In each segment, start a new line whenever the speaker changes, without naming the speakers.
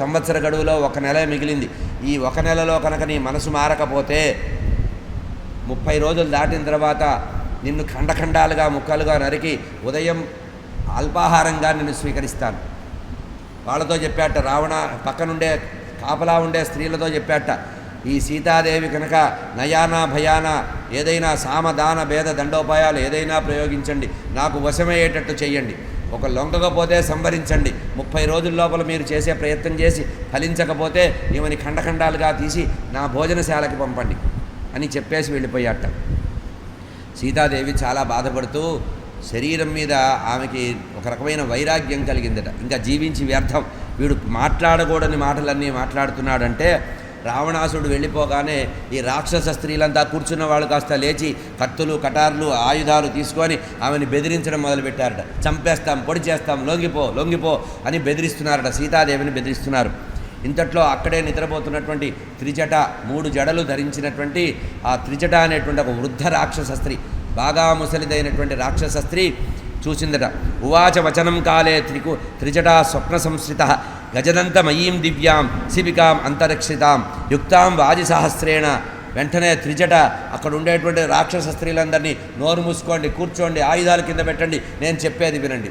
సంవత్సర గడువులో ఒక నెల మిగిలింది. ఈ ఒక నెలలో కనుక నీ మనసు మారకపోతే ముప్పై రోజులు దాటిన తర్వాత నిన్ను ఖండఖండాలుగా ముక్కలుగా నరికి ఉదయం అల్పాహారంగా నిన్ను స్వీకరిస్తాను. వాళ్ళతో చెప్పాట రావణ పక్కనుండే కాపలా ఉండే స్త్రీలతో చెప్పాట ఈ సీతాదేవి కనుక నయానా భయాన ఏదైనా సామదాన భేద దండోపాయాలు ఏదైనా ప్రయోగించండి. నాకు వశమయ్యేటట్టు చేయండి ఒక లొంగకపోతే సంభరించండి ముప్పై రోజుల లోపల మీరు చేసే ప్రయత్నం చేసి ఫలించకపోతే ఈమెని ఖండఖండాలుగా తీసి నా భోజనశాలకి పంపండి అని చెప్పేసి వెళ్ళిపోయాట. సీతాదేవి చాలా బాధపడుతూ శరీరం మీద ఆమెకి ఒక రకమైన వైరాగ్యం కలిగిందట. ఇంకా జీవించి వ్యర్థం. వీడు మాట్లాడకూడని మాటలన్నీ మాట్లాడుతున్నాడంటే రావణాసుడు వెళ్ళిపోగానే ఈ రాక్షస స్త్రీలంతా కూర్చున్న వాళ్ళు కాస్త లేచి కత్తులు కటార్లు ఆయుధాలు తీసుకొని ఆమెను బెదిరించడం మొదలుపెట్టారట. చంపేస్తాం పొడి చేస్తాం లొంగిపో లొంగిపో అని బెదిరిస్తున్నారట. సీతాదేవిని బెదిరిస్తున్నారు. ఇంతట్లో అక్కడే నిద్రపోతున్నటువంటి త్రిజట మూడు జడలు ధరించినటువంటి ఆ త్రిజట అనేటువంటి ఒక వృద్ధ రాక్షస స్త్రీ బాగా ముసలిదైనటువంటి రాక్షస స్త్రీ చూసిందట. ఉవాచ వచనం కాలే త్రికు త్రిజట స్వప్న సంశ్రిత గజదంతమయీం దివ్యాం శిబికాం అంతరక్షితాం. యుక్తాం వాజిసహస్రేణ. వెంటనే త్రిజట అక్కడ ఉండేటువంటి రాక్షస స్త్రీలందరినీ నోరు మూసుకోండి కూర్చోండి ఆయుధాల కింద పెట్టండి. నేను చెప్పేది వినండి.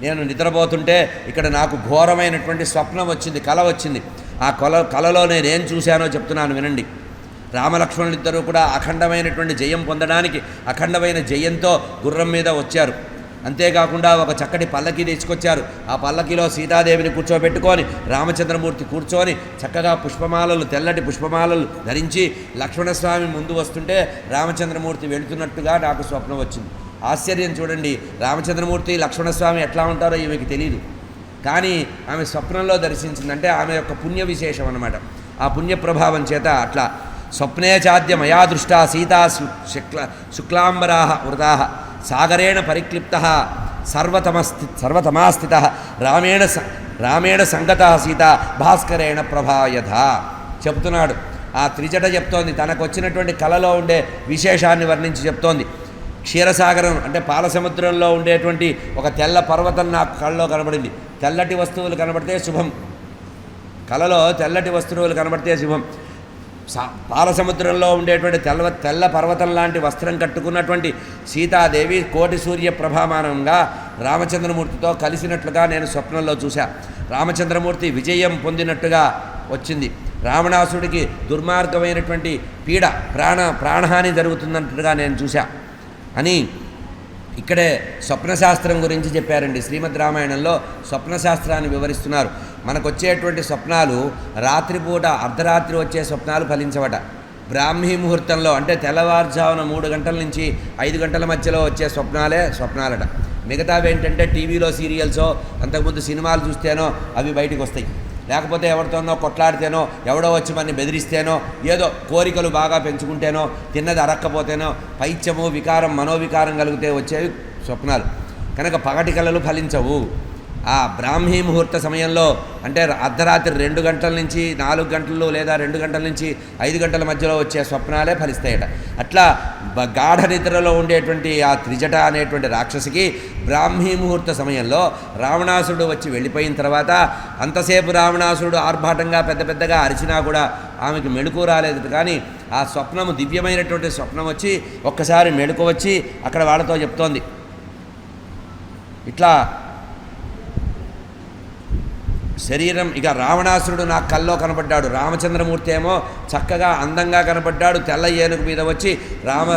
నేను నిద్రపోతుంటే ఇక్కడ నాకు ఘోరమైనటువంటి స్వప్నం వచ్చింది కల వచ్చింది. ఆ కల కలలో నేనేం చూశానో చెప్తున్నాను వినండి. రామలక్ష్మణులిద్దరూ కూడా అఖండమైనటువంటి జయం పొందడానికి అఖండమైన జయంతో గుర్రం మీద వచ్చారు. అంతేకాకుండా ఒక చక్కటి పల్లకి తీసుకొచ్చారు. ఆ పల్లకిలో సీతాదేవిని కూర్చోబెట్టుకొని రామచంద్రమూర్తి కూర్చొని చక్కగా పుష్పమాలలు తెల్లటి పుష్పమాలలు ధరించి లక్ష్మణస్వామి ముందు వస్తుంటే రామచంద్రమూర్తి వెళుతున్నట్టుగా నాకు స్వప్నం వచ్చింది. ఆశ్చర్యం చూడండి రామచంద్రమూర్తి లక్ష్మణస్వామి ఎట్లా ఉంటారో ఈమెకి తెలియదు కానీ ఆమె స్వప్నంలో దర్శించిందంటే ఆమె యొక్క పుణ్య విశేషం అన్నమాట. ఆ పుణ్య ప్రభావం చేత అట్లా. స్వప్నే చాద్య మయా దృష్టా సీతా శుక్ల శుక్లాంబరా వృతా సాగరేణ పరిక్లిప్త సర్వతమస్థి సర్వతమాస్థిత రామేణ స రామేణ సంగత సీత భాస్కరేణ ప్రభాయథ. చెప్తున్నాడు. ఆ త్రిజట చెప్తోంది. తనకు వచ్చినటువంటి కళలో ఉండే విశేషాన్ని వర్ణించి చెప్తోంది. క్షీరసాగరం అంటే పాలసముద్రంలో ఉండేటువంటి ఒక తెల్ల పర్వతం నాకు కళ్ళలో కనబడింది. తెల్లటి వస్తువులు కనబడితే శుభం. కలలో తెల్లటి వస్తువులు కనబడితే శుభం. సా- ఉండేటువంటి తెల్ల తెల్ల పర్వతం లాంటి వస్త్రం కట్టుకున్నటువంటి సీతాదేవి కోటి సూర్య ప్రభామానంగా రామచంద్రమూర్తితో కలిసినట్లుగా నేను స్వప్నంలో చూశా. రామచంద్రమూర్తి విజయం పొందినట్టుగా వచ్చింది. రావణాసుడికి దుర్మార్గమైనటువంటి పీడ ప్రాణ ప్రాణహాని జరుగుతున్నట్టుగా నేను చూశా. అని ఇక్కడే స్వప్నశాస్త్రం గురించి చెప్పారండి. శ్రీమద్ రామాయణంలో స్వప్నశాస్త్రాన్ని వివరిస్తున్నారు. మనకు వచ్చేటువంటి స్వప్నాలు రాత్రిపూట అర్ధరాత్రి వచ్చే స్వప్నాలు ఫలించవట. బ్రాహ్మీ ముహూర్తంలో అంటే తెల్లవారుజామున మూడు గంటల నుంచి ఐదు గంటల మధ్యలో వచ్చే స్వప్నాలే స్వప్నాలట. మిగతావి ఏంటంటే టీవీలో సీరియల్సో అంతకుముందు సినిమాలు చూస్తేనో అవి బయటకు వస్తాయి లేకపోతే ఎవరితోనో కొట్లాడితేనో ఎవడో వచ్చి మనని బెదిరిస్తేనో ఏదో కోరికలు బాగా పెంచుకుంటేనో తిన్నది అరక్కపోతేనో పైత్యము వికారం మనోవికారం కలిగితే వచ్చేవి స్వప్నాలు. కనుక పగటి కళలు ఫలించవు. ఆ బ్రాహ్మీ ముహూర్త సమయంలో అంటే అర్ధరాత్రి రెండు గంటల నుంచి నాలుగు గంటలు లేదా రెండు గంటల నుంచి ఐదు గంటల మధ్యలో వచ్చే స్వప్నాలే ఫలిస్తాయట. అట్లా గాఢ నిద్రలో ఉండేటువంటి ఆ త్రిజట అనేటువంటి రాక్షసికి బ్రాహ్మీ ముహూర్త సమయంలో రావణాసుడు వచ్చి వెళ్ళిపోయిన తర్వాత అంతసేపు రావణాసుడు ఆర్భాటంగా పెద్ద పెద్దగా అరిచినా కూడా ఆమెకు మెడుకు రాలేదు. కానీ ఆ స్వప్నము దివ్యమైనటువంటి స్వప్నం వచ్చి ఒక్కసారి మెడుకు వచ్చి అక్కడ వాళ్ళతో చెప్తోంది. ఇట్లా శరీరం ఇక రావణాసురుడు నా కల్లో కనపడ్డాడు. రామచంద్రమూర్తి ఏమో చక్కగా అందంగా కనపడ్డాడు. తెల్ల ఏనుగు మీద వచ్చి రామ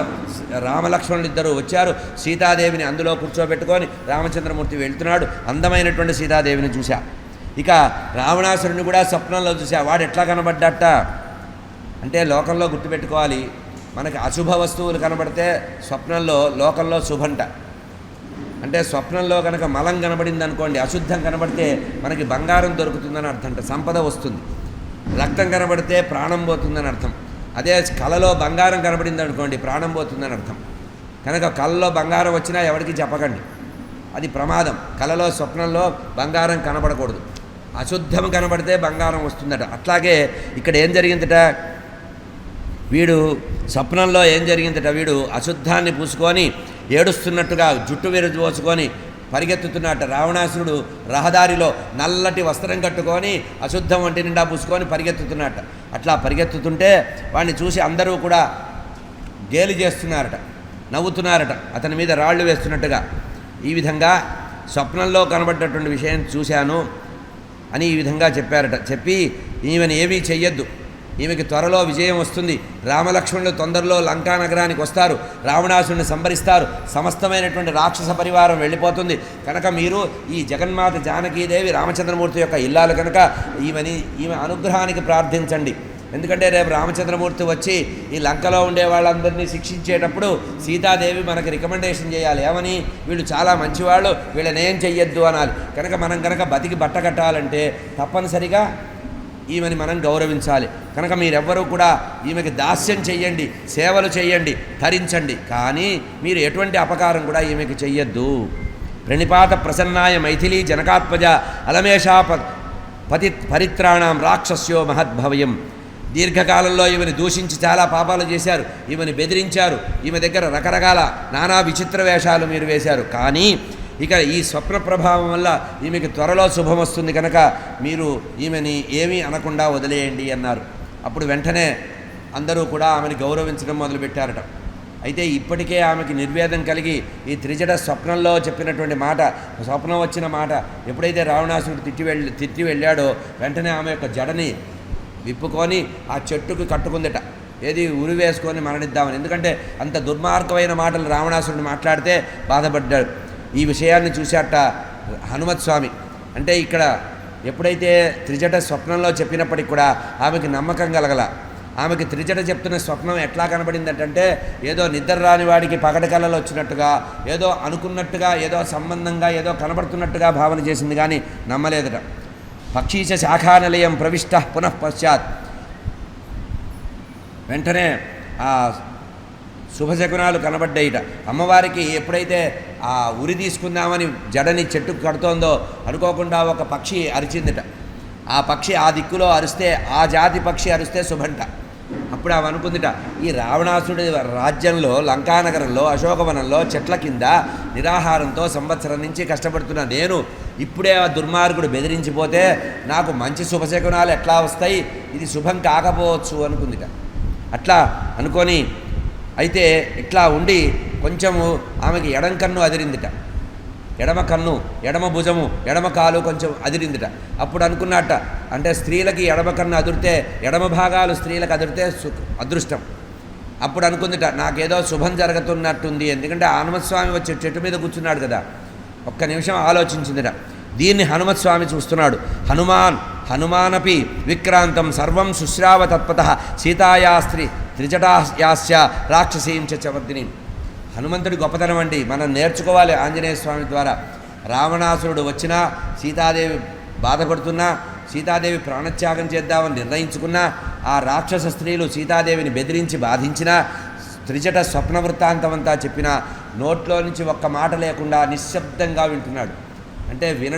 రామలక్ష్మణులు ఇద్దరు వచ్చారు. సీతాదేవిని అందులో కూర్చోబెట్టుకొని రామచంద్రమూర్తి వెళ్తున్నాడు. అందమైనటువంటి సీతాదేవిని చూశా. ఇక రావణాసురుని కూడా స్వప్నంలో చూశా. వాడు ఎట్లా కనబడ్డట అంటే లోకంలో గుర్తుపెట్టుకోవాలి. మనకి అశుభ వస్తువులు కనబడితే స్వప్నంలో లోకంలో శుభంట. అంటే స్వప్నంలో కనుక మలం కనబడింది అనుకోండి అశుద్ధం కనబడితే మనకి బంగారం దొరుకుతుందని అర్థం అంట సంపద వస్తుంది. రక్తం కనబడితే ప్రాణం పోతుందని అర్థం. అదే కళలో బంగారం కనబడింది అనుకోండి ప్రాణం పోతుందని అర్థం. కనుక కళలో బంగారం వచ్చినా ఎవరికి చెప్పకండి. అది ప్రమాదం. కళలో స్వప్నంలో బంగారం కనబడకూడదు. అశుద్ధం కనబడితే బంగారం వస్తుందట. అట్లాగే ఇక్కడ ఏం జరిగిందట? వీడు స్వప్నంలో ఏం జరిగిందట? వీడు అశుద్ధాన్ని పూసుకొని ఏడుస్తున్నట్టుగా జుట్టు విరజోసుకొని పరిగెత్తుతున్నట్టు రావణాసురుడు రహదారిలో నల్లటి వస్త్రం కట్టుకొని అశుద్ధం వంటి నిండా పూసుకొని పరిగెత్తుతున్నట్ట అట్లా పరిగెత్తుతుంటే వాడిని చూసి అందరూ కూడా గేలి చేస్తున్నారట నవ్వుతున్నారట అతని మీద రాళ్ళు వేస్తున్నట్టుగా. ఈ విధంగా స్వప్నంలో కనబడ్డటువంటి విషయం చూశాను అని ఈ విధంగా చెప్పారట. చెప్పి ఈమెను ఏమీ చెయ్యొద్దు. ఈమెకి త్వరలో విజయం వస్తుంది. రామలక్ష్మణులు తొందరలో లంకా నగరానికి వస్తారు. రావణాసుని సంభరిస్తారు సమస్తమైనటువంటి రాక్షస పరివారం వెళ్ళిపోతుంది. కనుక మీరు ఈ జగన్మాత జానకీదేవి రామచంద్రమూర్తి యొక్క ఇల్లాలు కనుక ఈమెని ఈమె అనుగ్రహానికి ప్రార్థించండి. ఎందుకంటే రేపు రామచంద్రమూర్తి వచ్చి ఈ లంకలో ఉండే వాళ్ళందరినీ శిక్షించేటప్పుడు సీతాదేవి మనకి రికమెండేషన్ చేయాలి. ఏమని? వీళ్ళు చాలా మంచివాళ్ళు. వీళ్ళని ఏం చెయ్యొద్దు అనాలి. కనుక మనం కనుక బతికి బట్ట కట్టాలంటే తప్పనిసరిగా ఈమెని మనం గౌరవించాలి. కనుక మీరెవ్వరూ కూడా ఈమెకి దాస్యం చెయ్యండి సేవలు చేయండి ధరించండి. కానీ మీరు ఎటువంటి అపకారం కూడా ఈమెకి చెయ్యొద్దు. ప్రణిపాత ప్రసన్నాయ మైథిలీ జనకాత్మజ అలమేషా ప- పతి పరిత్రాణం రాక్షస్యో మహద్భవయం. దీర్ఘకాలంలో ఈమెను దూషించి చాలా పాపాలు చేశారు. ఈమెను బెదిరించారు. ఈమె దగ్గర రకరకాల నానా విచిత్ర వేషాలు మీరు వేశారు. కానీ ఇక ఈ స్వప్న ప్రభావం వల్ల ఈమెకి త్వరలో శుభం వస్తుంది కనుక మీరు ఈమెని ఏమీ అనకుండా వదిలేయండి అన్నారు. అప్పుడు వెంటనే అందరూ కూడా ఆమెను గౌరవించడం మొదలుపెట్టారట. అయితే ఇప్పటికే ఆమెకి నిర్వేదం కలిగి ఈ త్రిజట స్వప్నంలో చెప్పినటువంటి మాట స్వప్నం వచ్చిన మాట ఎప్పుడైతే రావణాసురుడు తిట్టి వెళ్ళి తిట్టి వెళ్ళాడో వెంటనే ఆమె యొక్క జడని విప్పుకొని ఆ చెట్టుకు కట్టుకుందట. ఏది ఉరి వేసుకొని మరణిద్దామని. ఎందుకంటే అంత దుర్మార్గమైన మాటలు రావణాసురుడు మాట్లాడితే బాధపడ్డాడు. ఈ విషయాన్ని చూశాట హనుమత్ స్వామి. అంటే ఇక్కడ ఎప్పుడైతే త్రిజట స్వప్నంలో చెప్పినప్పటికి కూడా ఆమెకి నమ్మకం కలగల. ఆమెకి త్రిజట చెప్తున్న స్వప్నం ఎట్లా కనబడిందంటే ఏదో నిద్ర రాని వాడికి పగటి కళలు వచ్చినట్టుగా ఏదో అనుకున్నట్టుగా ఏదో సంబంధంగా ఏదో కనబడుతున్నట్టుగా భావన చేసింది కానీ నమ్మలేదట. పక్షీచ శాఖానిలయం ప్రవిష్ట పునఃపశ్చాత్ వెంటనే ఆ శుభశకునాలు కనబడ్డాయిట. అమ్మవారికి ఎప్పుడైతే ఆ ఉరి తీసుకుందామని జడని చెట్టుకు కడుతోందో అనుకోకుండా ఒక పక్షి అరిచిందిట. ఆ పక్షి ఆ దిక్కులో అరిస్తే ఆ జాతి పక్షి అరిస్తే శుభంట. అప్పుడు ఆమె అనుకుందిట ఈ రావణాసుడి రాజ్యంలో లంకానగరంలో అశోకవనంలో చెట్ల కింద నిరాహారంతో సంవత్సరం నుంచి కష్టపడుతున్న నేను. ఇప్పుడే ఆ దుర్మార్గుడు బెదిరించిపోతే నాకు మంచి శుభశకునాలు ఎట్లా వస్తాయి? ఇది శుభం కాకపోవచ్చు అనుకుందిట. అట్లా అనుకొని అయితే ఇట్లా ఉండి కొంచెము ఆమెకి ఎడం కన్ను అదిరిందిట. ఎడమ కన్ను ఎడమ భుజము ఎడమ కాలు కొంచెం అదిరిందిట. అప్పుడు అనుకున్నట్ట అంటే స్త్రీలకి ఎడమ కన్ను అదిరితే ఎడమ భాగాలు స్త్రీలకు అదిరితే అదృష్టం. అప్పుడు అనుకుందిట నాకేదో శుభం జరుగుతున్నట్టుంది. ఎందుకంటే హనుమత్స్వామి వచ్చి చెట్టు మీద కూర్చున్నాడు కదా. ఒక్క నిమిషం ఆలోచించిందిట. దీన్ని హనుమత్ స్వామి చూస్తున్నాడు. హనుమాన్ హనుమానపి విక్రాంతం సర్వం శుశ్రావ తత్పత సీతాయా స్త్రీ త్రిజటాయాస్య రాక్షసీం చవర్దిని హనుమంతుడి గొప్పతనం అండి. మనం నేర్చుకోవాలి ఆంజనేయ స్వామి ద్వారా. రావణాసురుడు వచ్చినా సీతాదేవి బాధపడుతున్నా సీతాదేవి ప్రాణత్యాగం చేద్దామని నిర్ణయించుకున్నా ఆ రాక్షస స్త్రీలు సీతాదేవిని బెదిరించి బాధించినా త్రిజట స్వప్న వృత్తాంతం అంతా చెప్పినా నోట్లో నుంచి ఒక్క మాట లేకుండా నిశ్శబ్దంగా వింటున్నాడు. అంటే విన